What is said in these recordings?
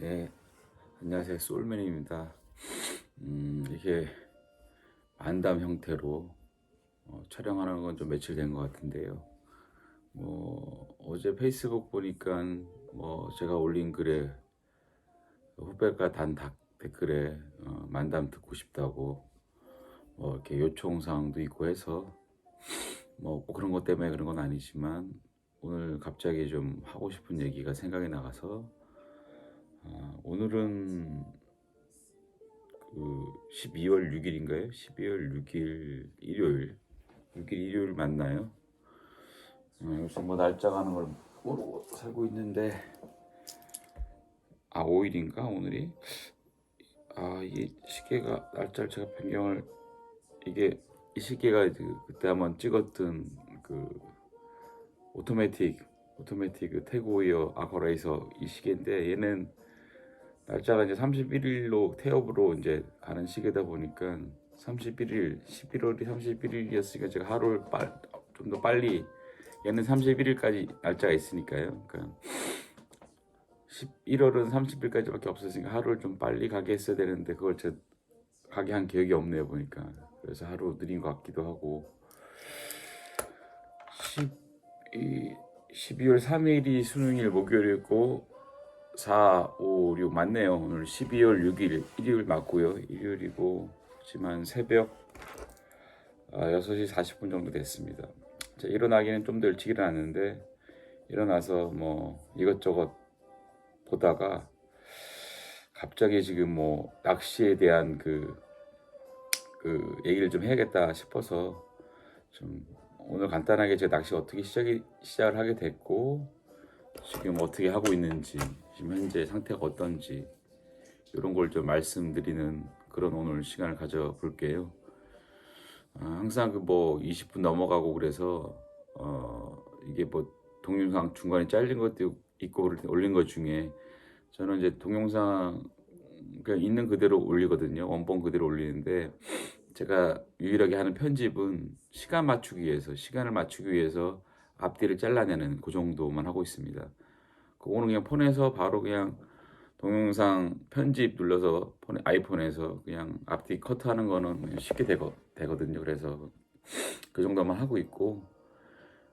예, 안녕하세요. 솔맨입니다. 음, 이게 만담 형태로 어, 촬영하는 건 좀 며칠 된 것 같은데요. 뭐 어제 페이스북 보니까 뭐 제가 올린 글에 후배가 단 다- 댓글에 어, 만담 듣고 싶다고 뭐 이렇게 요청 사항도 있고 해서 뭐꼭 그런 것 때문에 그런 건 아니지만 오늘 갑자기 좀 하고 싶은 얘기가 생각이 나가서 아, 오늘은 그 12월 6일인가요? 12월 6일 일요일 6일 일요일 맞나요? 어, 요새 뭐 날짜 가는 걸 모르고 살고 있는데 아 5일인가 오늘이? 아 이게 시계가 날짜를 제가 변경을 이게 이 시계가 그 그때 한번 찍었던 그 오토매틱 오토매틱 그 태고이어 아커레이서 이 시계인데 얘는 날짜가 이제 31일로 태업으로 이제 가는 시기다 보니까 31일 11월이 31일이었으니까 제가 하루를 좀 더 빨리 얘는 31일까지 날짜가 있으니까요. 그러니까 11월은 30일까지밖에 없었으니까 하루를 좀 빨리 가게 했어야 되는데 그걸 제 가게 한 기억이 없네요 보니까 그래서 하루 느린 것 같기도 하고 12, 12월 3일이 수능일 목요일이고 4, 5, 6 맞네요. 오늘 12월 6일 일요일 맞고요. 일요일이고 하지만 새벽 아, 6시 40분 정도 됐습니다. 자, 일어나기는 좀 더 일찍 일어났는데 일어나서 뭐 이것저것 보다가 갑자기 지금 뭐 낚시에 대한 그, 그 얘기를 좀 해야겠다 싶어서 좀 오늘 간단하게 제 낚시 어떻게 시작이 시작을 하게 됐고 지금 어떻게 하고 있는지 지금 현재 상태가 어떤지 이런 걸 좀 말씀드리는 그런 오늘 시간을 가져 볼게요. 아, 항상 그 뭐 20분 넘어가고 그래서 어 이게 뭐 동영상 중간에 잘린 것도 있고 올린 것 중에 저는 이제 동영상 그냥 있는 그대로 올리거든요. 원본 그대로 올리는데 제가 유일하게 하는 편집은 시간 맞추기 위해서 시간을 맞추기 위해서 앞뒤를 잘라내는 그 정도만 하고 있습니다. 그거는 그냥 폰에서 바로 그냥 동영상 편집 눌러서 폰 아이폰에서 그냥 앞뒤 컷하는 거는 그냥 쉽게 되거, 되거든요. 그래서 그 정도만 하고 있고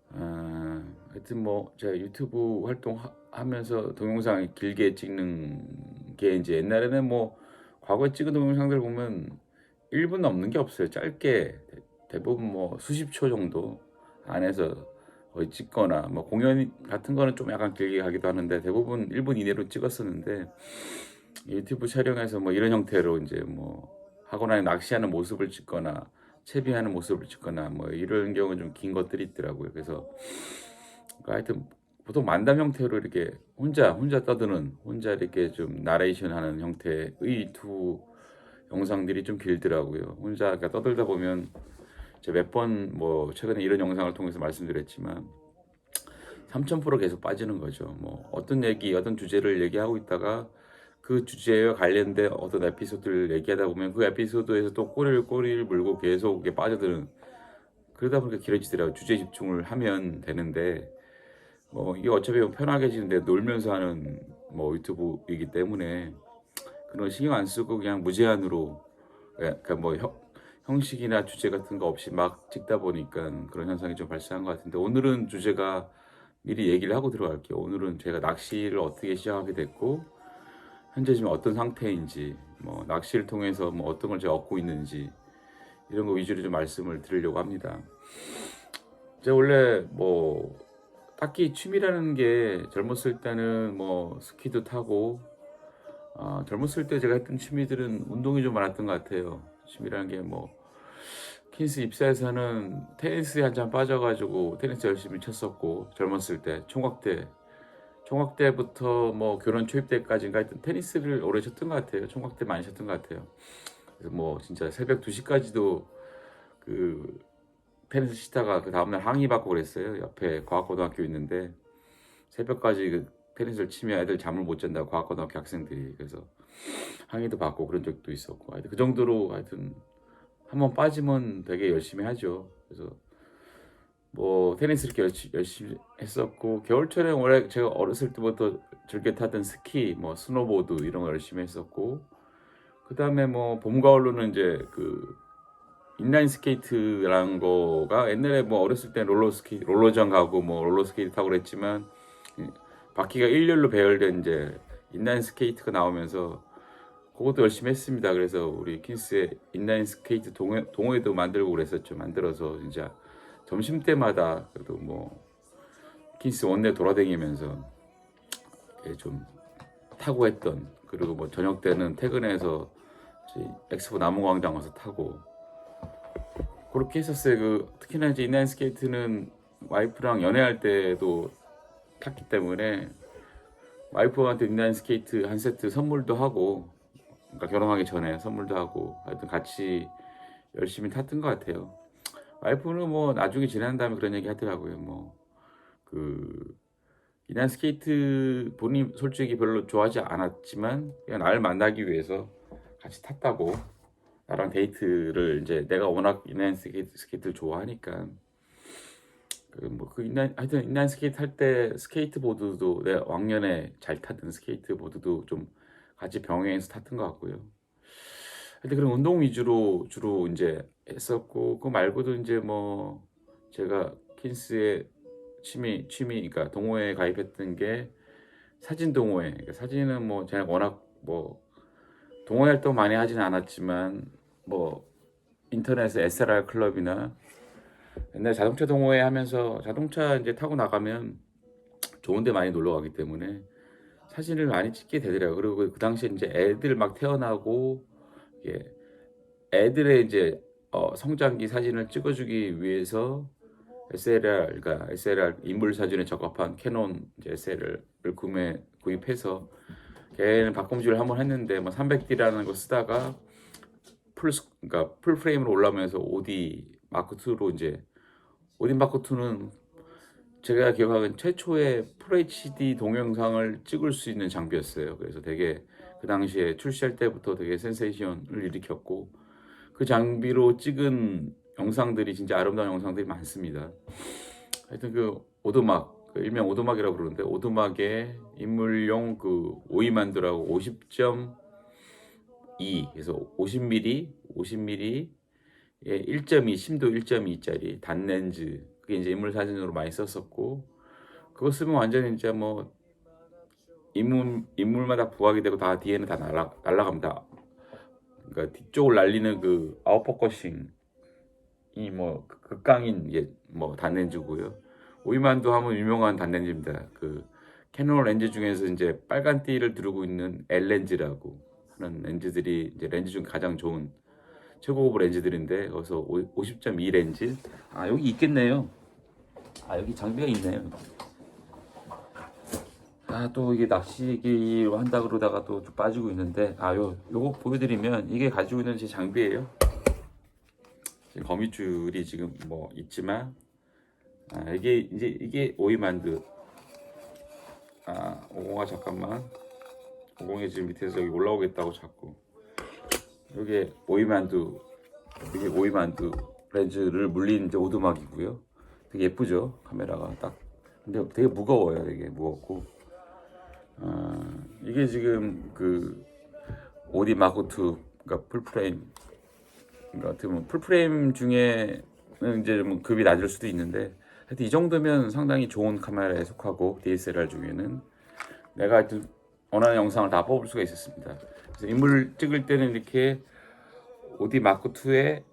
아, 하여튼 뭐 제가 유튜브 활동하면서 동영상 길게 찍는 게 이제 옛날에는 뭐 과거에 찍은 동영상들 보면 1분 넘는 게 없어요. 짧게 대- 대부분 뭐 수십 초 정도 안에서 거의 찍거나 뭐 공연 같은 거는 좀 약간 길게 가기도 하는데 대부분 1분 이내로 찍었었는데 유튜브 촬영에서 뭐 이런 형태로 이제 뭐 하거나 낚시하는 모습을 찍거나 채비하는 모습을 찍거나 뭐 이런 경우는 좀긴 것들이 있더라고요. 그래서 그러니까 하여튼 보통 만담 형태로 이렇게 혼자 혼자 떠드는 혼자 이렇게 좀 나레이션 하는 형태의 두 영상들이 좀 길더라고요. 혼자 이렇게 떠들다 보면 제가 몇 번 뭐 최근에 이런 영상을 통해서 말씀드렸지만 3000% 계속 빠지는 거죠. 뭐 어떤 얘기, 어떤 주제를 얘기하고 있다가 그 주제와 관련된 어떤 에피소드를 얘기하다 보면 그 에피소드에서 또 꼬리를 꼬리를 물고 계속 빠져드는 그러다 보니까 길어지더라고요. 주제 집중을 하면 되는데 뭐 이게 어차피 편하게 지는데 놀면서 하는 뭐 유튜브이기 때문에 그런 거 신경 안 쓰고 그냥 무제한으로 그러니까 뭐 형, 형식이나 주제 같은 거 없이 막 찍다 보니까 그런 현상이 좀 발생한 것 같은데 오늘은 주제가 미리 얘기를 하고 들어갈게요. 오늘은 제가 낚시를 어떻게 시작하게 됐고 현재 지금 어떤 상태인지 뭐 낚시를 통해서 뭐 어떤 걸 제가 얻고 있는지 이런 거 위주로 좀 말씀을 드리려고 합니다. 제가 원래 뭐 딱히 취미라는 게 젊었을 때는 뭐 스키도 타고 아, 젊었을 때 제가 했던 취미들은 운동이 좀 많았던 것 같아요. 취미라는 게 뭐 킨스 입사해서는 테니스에 한참 빠져가지고 테니스 열심히 쳤었고 젊었을 때 총각 때 총각 때부터 뭐 결혼 초입 때까지인가 하여튼 테니스를 오래 쳤던 것 같아요. 총각 때 많이 쳤던 것 같아요. 그래서 뭐 진짜 새벽 2시까지도 그 테니스 치다가 그 다음날 항의 받고 그랬어요. 옆에 과학고등학교 있는데 새벽까지 그 테니스를 치면 애들 잠을 못 잔다고 과학고등학교 학생들이 그래서 항의도 받고 그런 적도 있었고 하여튼 그 정도로 하여튼 한번 빠지면 되게 열심히 하죠. 그래서 뭐 테니스를 열심히, 열심히 했었고 겨울철에 원래 제가 어렸을 때부터 즐겨 타던 스키, 뭐 스노보드 이런 거 열심히 했었고 그 다음에 뭐 봄 가을로는 이제 그 인라인 스케이트라는 거가 옛날에 뭐 어렸을 때 롤러 스키 롤러장 가고 뭐 롤러 스케이트 타고 그랬지만 이 바퀴가 일렬로 배열된 이제 인라인 스케이트가 나오면서 그것도 열심히 했습니다. 그래서 우리 킨스의 인라인 스케이트 동호, 동호회도 만들고 그랬었죠. 만들어서 진짜 점심 때마다 그래도 뭐 킨스 원내 돌아다니면서 좀 타고 했던 그리고 뭐 저녁 때는 퇴근해서 엑스포 남원광장 가서 타고 그렇게 했었어요. 그 특히나 이제 인라인 스케이트는 와이프랑 연애할 때도 탔기 때문에 와이프한테 인라인 스케이트 한 세트 선물도 하고 그러니까 결혼하기 전에 선물도 하고 하여튼 같이 열심히 탔던 것 같아요. 와이프는 뭐 나중에 지난 다음에 그런 얘기 하더라고요. 뭐그 인라인 스케이트 본인 솔직히 별로 좋아하지 않았지만 그냥 나를 만나기 위해서 같이 탔다고 나랑 데이트를 이제 내가 워낙 인라인 스케이트, 스케이트를 좋아하니까 그뭐그 인라인 하여튼 인라인 스케이트 할 때 스케이트보드도 내가 왕년에 잘 타던 스케이트보드도 좀 같이 병행해서 탔던 것 같고요. 하여튼 그런 운동 위주로 주로 이제 했었고 그 말고도 이제 뭐 제가 킨스의 취미 취미 그러니까 동호회에 가입했던 게 사진 동호회. 그러니까 사진은 뭐 제가 워낙 뭐 동호회 활동 많이 하진 않았지만 뭐 인터넷에 SRR 클럽이나 옛날 자동차 동호회 하면서 자동차 이제 타고 나가면 좋은데 많이 놀러 가기 때문에 사진을 많이 찍게 되더라고요. 그리고 그 당시에 이제 애들 막 태어나고 예, 애들의 이제 어, 성장기 사진을 찍어주기 위해서 SLR, 그러니까 SLR 인물 사진에 적합한 캐논 이제 SLR을 구매 구입해서 걔는 바꿈질을 한번 했는데 뭐 300D라는 거 쓰다가 풀 스- 그러니까 풀 프레임으로 올라오면서 OD 마크 2로 이제 OD 마크 2는 제가 기억하기엔 최초의 FHD 동영상을 찍을 수 있는 장비였어요. 그래서 되게 그 당시에 출시할 때부터 되게 센세이션을 일으켰고 그 장비로 찍은 영상들이 진짜 아름다운 영상들이 많습니다. 하여튼 그 오도막 그 일명 오도막이라고 그러는데 오도막에 인물용 그 오이만두라고 50.2 그래서 50mm 50mm 에1.2 심도 1.2짜리 단렌즈 그게 이제 인물 사진으로 많이 썼었고 그거 쓰면 완전히 이제 뭐 인물 인물마다 부각이 되고 다 뒤에는 다 날아 날아갑니다. 그러니까 뒤쪽을 날리는 그 아웃포커싱 이뭐 극강인 이게 뭐 단렌즈고요. 오이만두 하면 유명한 단렌즈입니다. 그 캐논 렌즈 중에서 이제 빨간 띠를 두르고 있는 L 렌즈라고 하는 렌즈들이 이제 렌즈 중 가장 좋은 최고급 렌즈들인데 거기서 50.2 렌즈 아 여기 있겠네요. 아 여기 장비가 있네요. 아 또 이게 낚시기로 한다 그러다가 또좀 빠지고 있는데 아 요 요거 보여드리면 이게 가지고 있는 제 장비예요. 거미줄이 지금 뭐 있지만 아 이게 이제 이게 오이만두 아 오공아 잠깐만 오공이 지금 밑에서 여기 올라오겠다고 자꾸 이게 오이만두 이게 오이만두 렌즈를 물린 이제 오두막이고요. 되게 예쁘죠 카메라가 딱. 근데 되게 무거워요 되게 무겁고. 아 이게 지금 그 오디 마크2 그러니까 풀프레임 그러니까 어떻게 보면 풀프레임 중에는 이제 좀 급이 낮을 수도 있는데 하여튼 이 정도면 상당히 좋은 카메라에 속하고 DSLR 중에는 내가 하여튼 원하는 영상을 다 뽑을 수가 있었습니다. 그래서 인물 찍을 때는 이렇게 오디 마크 2에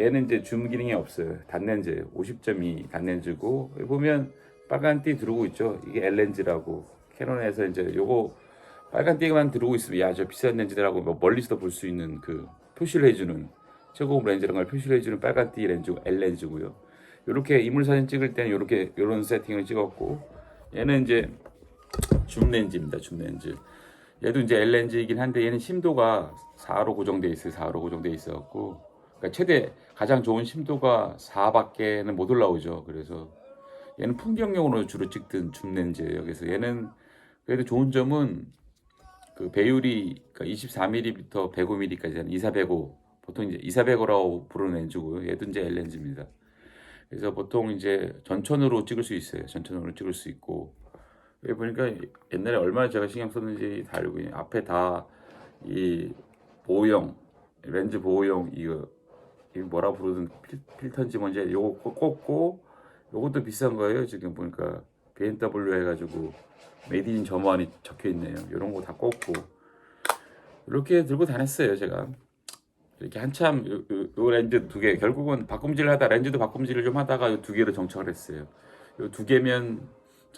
얘는 이제 줌 기능이 없어요. 단렌즈 50.2 단렌즈고 보면 빨간 띠 들어오고 있죠. 이게 L 렌즈라고 캐논에서 이제 요거 빨간 띠만 들어오고 있으면 야저 비싼 렌즈들하고 뭐 멀리서도 볼 수 있는 그 표시를 해주는 최고급 렌즈라는 걸 표시를 해주는 빨간 띠 렌즈 L 렌즈고요. 이렇게 인물 사진 찍을 때는 이렇게 이런 세팅을 찍었고 얘는 이제 줌 렌즈입니다. 줌 렌즈. 얘도 이제 L 렌즈이긴 한데 얘는 심도가 4로 고정돼 있어요. 4로 고정돼 있어갖고 그러니까 최대 가장 좋은 심도가 4밖에는 못 올라오죠. 그래서 얘는 풍경용으로 주로 찍던 줌 렌즈예요. 그래서 얘는 그래도 좋은 점은 그 배율이 그러니까 24mm부터 105mm까지 하는 2405 보통 이제 2405라고 부르는 렌즈고요. 얘도 이제 L 렌즈입니다. 그래서 보통 이제 전천으로 찍을 수 있어요. 전천으로 찍을 수 있고 여기 보니까 옛날에 얼마나 제가 신경 썼는지 다 알고 있네. 앞에 다 이 보호용 렌즈 보호용 이거 이거 뭐라 부르든 필, 필터인지 뭔지 요거 꽂- 꽂고 요것도 비싼 거예요. 지금 보니까 BMW 해가지고 메이드 인 점원이 적혀 있네요. 이런 거 다 꽂고 이렇게 들고 다녔어요. 제가 이렇게 한참 요, 요, 요 렌즈 두 개 결국은 바꿈질을 하다 렌즈도 바꿈질을 좀 하다가 요 두 개로 정착을 했어요. 요 두 개면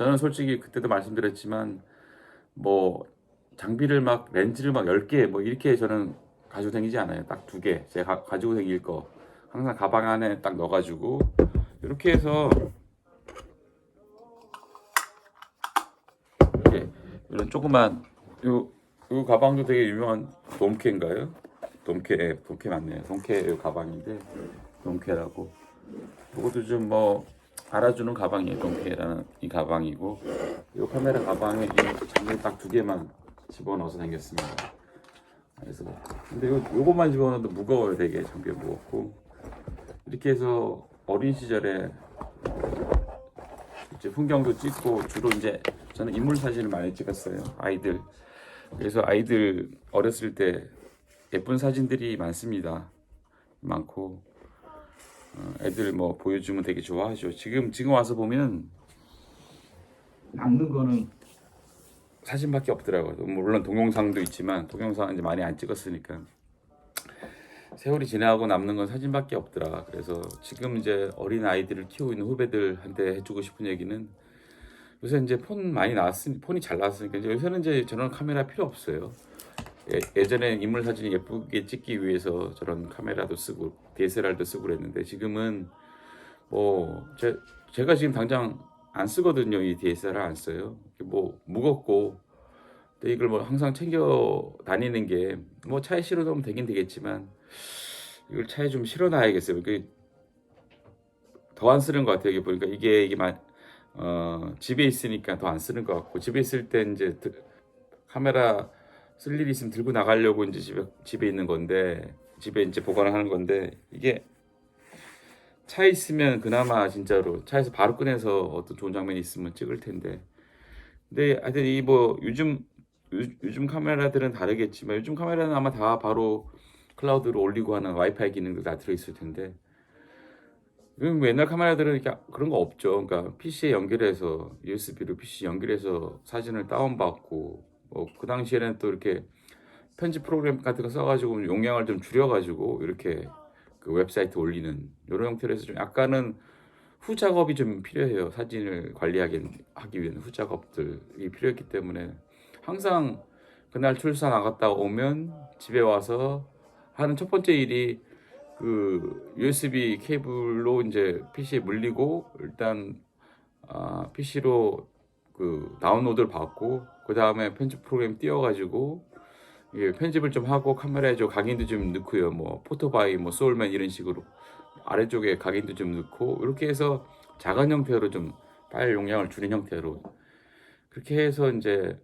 저는 솔직히 그때도 말씀드렸지만 뭐 장비를 막 렌즈를 막 10개 뭐 이렇게 저는 가지고 다니지 않아요. 딱 두 개. 제가 가, 가지고 다닐 거. 항상 가방 안에 딱 넣어 가지고 이렇게 해서 이렇게 이런 조그만 요, 요 가방도 되게 유명한 돔케인가요? 돔케, 돔케 맞네요. 돔케 요 가방인데 돔케라고. 이것도 좀 뭐 알아주는 가방이에요. 돔케라는 이 가방이고 이 카메라 가방에 이 장비 딱두 개만 집어넣어서 다녔습니다. 그래서 근데 요 요것만 집어넣어도 무거워요. 되게 장비가 무겁고 이렇게 해서 어린 시절에 이제 풍경도 찍고 주로 이제 저는 인물 사진을 많이 찍었어요. 아이들 그래서 아이들 어렸을 때 예쁜 사진들이 많습니다. 많고 어, 애들 뭐 보여주면 되게 좋아하죠. 지금 지금 와서 보면 남는 거는 사진밖에 없더라고요. 물론 동영상도 있지만 동영상 이제 많이 안 찍었으니까 세월이 지나고 남는 건 사진밖에 없더라. 그래서 지금 이제 어린 아이들을 키우고 있는 후배들한테 해주고 싶은 얘기는 요새 이제 폰 많이 나왔으니 폰이 잘 나왔으니까 이제 요새는 이제 저런 카메라 필요 없어요. 예, 예전에 인물 사진 예쁘게 찍기 위해서 저런 카메라도 쓰고 DSLR도 쓰고 그랬는데 지금은 뭐 제, 제가 지금 당장 안 쓰거든요. 이 DSLR 안 써요. 뭐 무겁고 근데 이걸 뭐 항상 챙겨 다니는 게 뭐 차에 실어 놓으면 되긴 되겠지만 이걸 차에 좀 실어 놔야겠어요. 이게 더 안 쓰는 것 같아요. 이게 보니까 이게 이게 막 어, 집에 있으니까 더 안 쓰는 것 같고 집에 있을 때 이제 드- 카메라 쓸 일이 있으면 들고 나가려고 이제 집에 집에 있는 건데 집에 이제 보관을 하는 건데 이게 차에 있으면 그나마 진짜로 차에서 바로 꺼내서 어떤 좋은 장면이 있으면 찍을 텐데 근데 하여튼 이 뭐 요즘 요, 요즘 카메라들은 다르겠지만 요즘 카메라는 아마 다 바로 클라우드로 올리고 하는 와이파이 기능도 다 들어있을 텐데 요즘 뭐 옛날 카메라들은 그런 거 없죠. 그러니까 PC에 연결해서 USB로 PC 연결해서 사진을 다운받고 뭐 그 당시에는 또 이렇게 편집 프로그램 같은 거 써가지고 용량을 좀 줄여가지고 이렇게 그 웹사이트 올리는 이런 형태로 해서 좀 약간은 후 작업이 좀 필요해요. 사진을 관리하기 하기 위한 후 작업들이 필요했기 때문에 항상 그날 출사 나갔다 오면 집에 와서 하는 첫 번째 일이 그 USB 케이블로 이제 PC에 물리고 일단 아, PC로 그 다운로드를 받고 그 다음에 편집 프로그램 띄워가지고 이게 편집을 좀 하고 카메라에 저 각인도 좀 넣고요. 뭐 포토바이, 뭐 소울맨 이런 식으로 아래쪽에 각인도 좀 넣고 이렇게 해서 작은 형태로 좀 파일 용량을 줄인 형태로 그렇게 해서 이제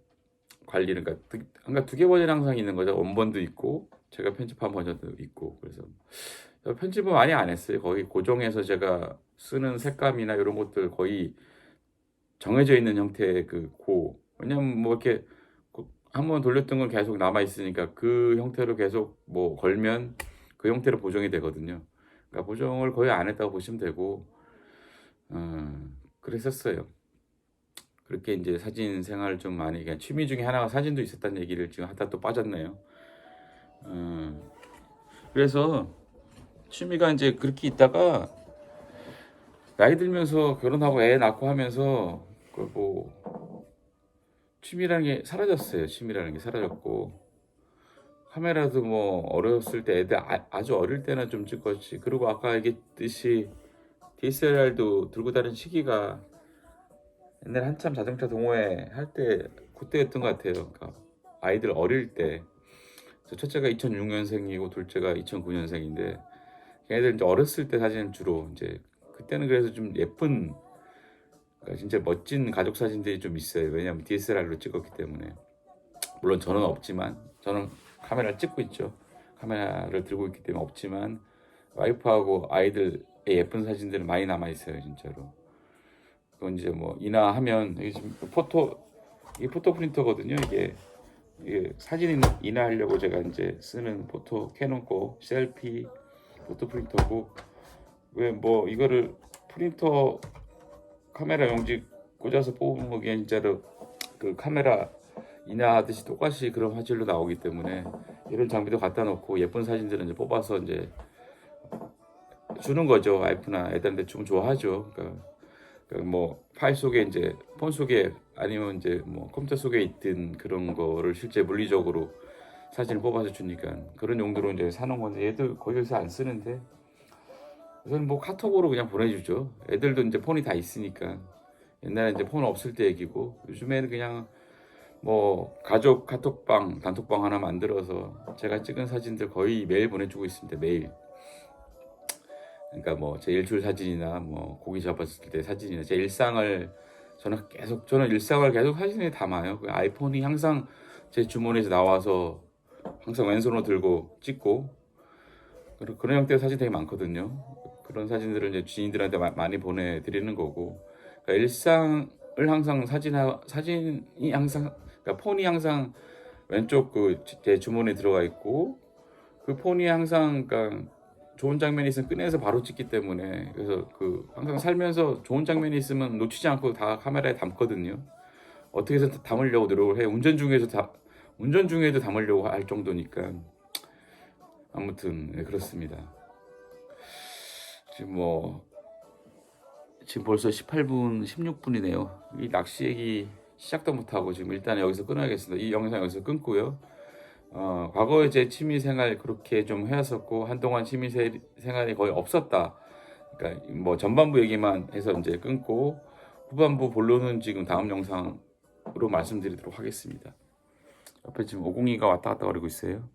관리를 그러니까 두, 그러니까 두 개 버전 항상 있는 거죠. 원본도 있고 제가 편집한 버전도 있고 그래서 편집은 많이 안 했어요. 거의 고정해서 제가 쓰는 색감이나 이런 것들 거의 정해져 있는 형태의 그 고. 왜냐면 뭐 이렇게 한 번 돌렸던 건 계속 남아 있으니까 그 형태로 계속 뭐 걸면 그 형태로 보정이 되거든요. 그러니까 보정을 거의 안 했다고 보시면 되고, 어, 그랬었어요. 그렇게 이제 사진 생활을 좀 많이 그냥 취미 중에 하나가 사진도 있었다는 얘기를 지금 하다 또 빠졌네요. 어, 그래서 취미가 이제 그렇게 있다가 나이 들면서 결혼하고 애 낳고 하면서 그뭐 취미라는 게 사라졌어요. 취미라는 게 사라졌고 카메라도 뭐 어렸을 때 애들 아, 주 어릴 때는 좀 찍었지. 그리고 아까 얘기했듯이 DSLR도 들고 다니는 시기가 옛날 한참 자동차 동호회 할 때 그때였던 것 같아요. 그러니까 아이들 어릴 때. 저 첫째가 2006년생이고 둘째가 2009년생인데 걔네들 이제 어렸을 때 사진은 주로 이제 그때는 그래서 좀 예쁜 그러니까 진짜 멋진 가족 사진들이 좀 있어요. 왜냐하면 DSLR로 찍었기 때문에 물론 저는 없지만 저는 카메라를 찍고 있죠. 카메라를 들고 있기 때문에 없지만 와이프하고 아이들의 예쁜 사진들은 많이 남아 있어요, 진짜로. 그건 이제 뭐 이나 하면 여기 지금 포토 이게 포토 프린터거든요. 이게 이게 사진 인화하려고 제가 이제 쓰는 포토 캐논 거 셀피 포토 프린터고 왜 뭐 이거를 프린터 카메라 용지 꽂아서 뽑으면 그게 진짜로 그 카메라 인화하듯이 똑같이 그런 화질로 나오기 때문에 이런 장비도 갖다 놓고 예쁜 사진들은 이제 뽑아서 이제 주는 거죠 와이프나 애들한테 좀 좋아하죠. 그러니까, 그러니까 뭐 파일 속에 이제 폰 속에 아니면 이제 뭐 컴퓨터 속에 있든 그런 거를 실제 물리적으로 사진을 뽑아서 주니까 그런 용도로 이제 사놓은 건데 얘도 요새 안 쓰는데 우선 뭐 카톡으로 그냥 보내주죠. 애들도 이제 폰이 다 있으니까 옛날에 이제 폰 없을 때 얘기고 요즘에는 그냥 뭐 가족 카톡방 단톡방 하나 만들어서 제가 찍은 사진들 거의 매일 보내주고 있습니다. 매일. 그러니까 뭐 제 일출 사진이나 뭐 고기 잡았을 때 사진이나 제 일상을 저는 계속 저는 일상을 계속 사진에 담아요. 그 아이폰이 항상 제 주머니에서 나와서 항상 왼손으로 들고 찍고 그런 형태의 사진 되게 많거든요. 그런 사진들을 이제 지인들한테 마- 많이 보내드리는 거고 그러니까 일상을 항상 사진 사진이 항상 그러니까 폰이 항상 왼쪽 그 제 주머니에 들어가 있고 그 폰이 항상 그러니까 좋은 장면이 있으면 꺼내서 바로 찍기 때문에 그래서 그 항상 살면서 좋은 장면이 있으면 놓치지 않고 다 카메라에 담거든요. 어떻게 해서 담으려고 노력을 해요. 운전 중에서 다 운전 중에도 담으려고 할 정도니까 아무튼 네, 그렇습니다. 지금 뭐 지금 벌써 18분 16분이네요. 이 낚시 얘기 시작도 못하고 지금 일단 여기서 끊어야겠습니다. 이 영상 여기서 끊고요. 어, 과거에 제 취미 생활 그렇게 좀 해왔었고 한동안 취미 세- 생활이 거의 없었다. 그러니까 뭐 전반부 얘기만 해서 이제 끊고 후반부 본론은 지금 다음 영상으로 말씀드리도록 하겠습니다. 옆에 지금 502가 왔다 갔다 거리고 있어요.